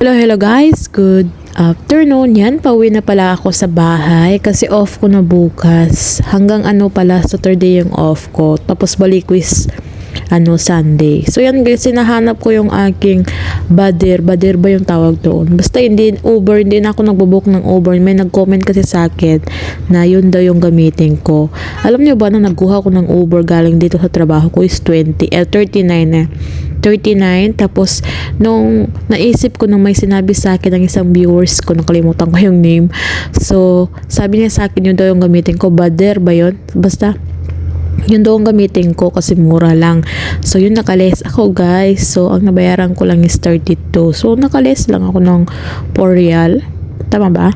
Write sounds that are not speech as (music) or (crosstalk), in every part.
Hello, hello guys. Good afternoon. Yan, pauwi na pala ako sa bahay kasi off ko na bukas. Hanggang ano pala, Saturday yung off ko. Tapos balik is ano, Sunday. So yan guys, sinahanap ko yung aking badir. Badir ba yung tawag doon? Basta hindi Uber, hindi na ako nagbo-book ng Uber. May nag-comment kasi sa akin na yun daw yung gamitin ko. Alam niyo ba na nagkuha ko ng Uber galing dito sa trabaho ko is 20, eh 39 na. 39 tapos nung naisip ko nung may sinabi sa akin ng isang viewers ko nakalimutan ko yung name so sabi niya sa akin yun daw yung gamitin ko Bader ba yun basta yun daw ang gamitin ko kasi mura lang. So, yun nakales ako guys. So, ang nabayaran ko lang is 32. So, nakales lang ako ng 4 real. Tama ba?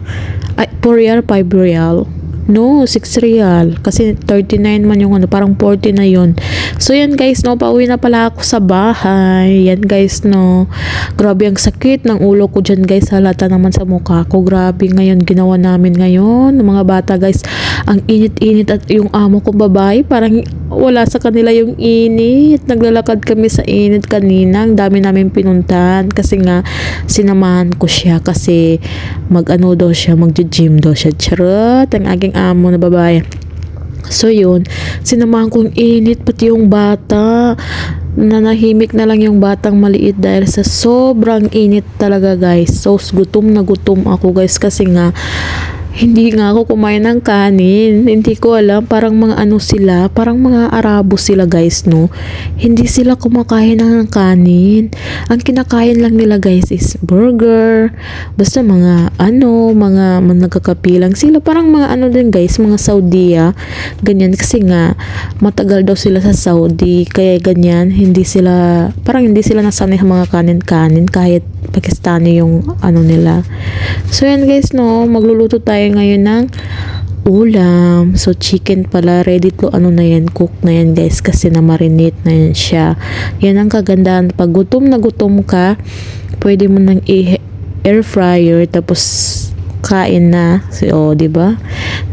Ay, 4 real, 5 real. No, 6 real. Kasi 39 man yung ano, parang 40 na yun. So, yan guys, no, pauwi na pala ako sa bahay. Yan guys, no. Grabe ang sakit ng ulo ko dyan guys. Halata naman sa mukha ko. Grabe ngayon, ginawa namin ngayon. Ng mga bata guys, ang init-init at yung amo kong babae, parang wala sa kanila yung init. Naglalakad kami sa init kanina. Ang dami namin pinuntahan kasi nga sinamahan ko siya kasi mag-ano daw siya, mag-gym daw siya. Charot, ang aking amo na babae. So yun, sinamahan kong init pati yung bata. Nanahimik na lang yung batang maliit dahil sa sobrang init talaga guys. So gutom na gutom ako guys kasi nga hindi nga ako kumain ng kanin. Hindi ko alam. Parang mga ano sila. Parang mga Arabo sila guys, no? Hindi sila kumakain ng kanin. Ang kinakain lang nila guys is burger. Basta mga ano, mga, mga nagkakapilang sila. Parang mga ano din guys, mga Saudi ah. Ganyan. Kasi nga, matagal daw sila sa Saudi. Kaya ganyan. Hindi sila, parang hindi sila nasanay sa mga kanin-kanin. Kahit Pakistani yung ano nila. So yan guys, no? Magluluto tayo ngayon ng ulam. So, chicken pala. Ready to ano na yan. Cook na yan, guys. Kasi na-marinate na yan siya. Yan ang kagandahan. Pag gutom na gutom ka, pwede mo nang i-air fryer. Tapos, kain na. So, oh, di ba?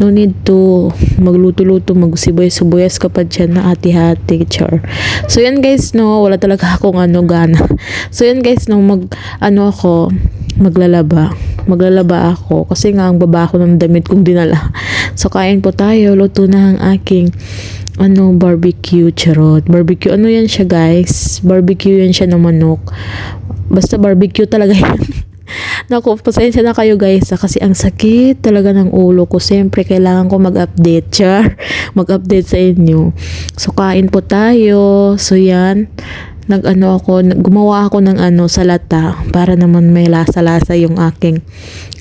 No need to magluto-luto, magsibuyas-sibuyas ka pa dyan na hati-hati, char. So, yan guys, no, wala talaga akong ano, gana. So, yan guys, no, mag, ano ako, maglalaba. Maglalaba ako kasi nga ang baba ko ng damit kong dinala. (laughs) So, kain po tayo. Luto na ang aking ano, barbecue, charot. Barbecue, ano yan siya guys? Barbecue yan siya ng manok. Basta barbecue talaga (laughs) yan. Naku, pasensya na kayo guys ha, kasi ang sakit talaga ng ulo ko. Siyempre, kailangan ko mag-update, char. (laughs) Mag-update sa inyo. So, kain po tayo. So, yan. Nag-ano ako, gumawa ako ng ano, salata para naman may lasa-lasa yung aking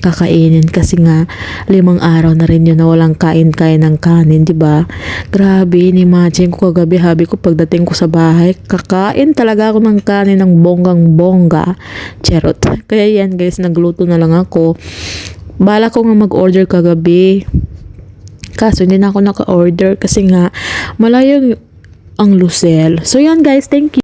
kakainin. Kasi nga, limang araw na rin yun na walang kain-kain ng kanin, di ba? Grabe, imagine ko kagabi, habi ko pagdating ko sa bahay, kakain talaga ako ng kanin ng bonggang-bongga. Charot. (laughs) Kaya yan guys, nagluto na lang ako. Bala ko nga mag-order kagabi. Kaso hindi na ako naka-order kasi nga malayo ang Lucel. So yan guys, thank you.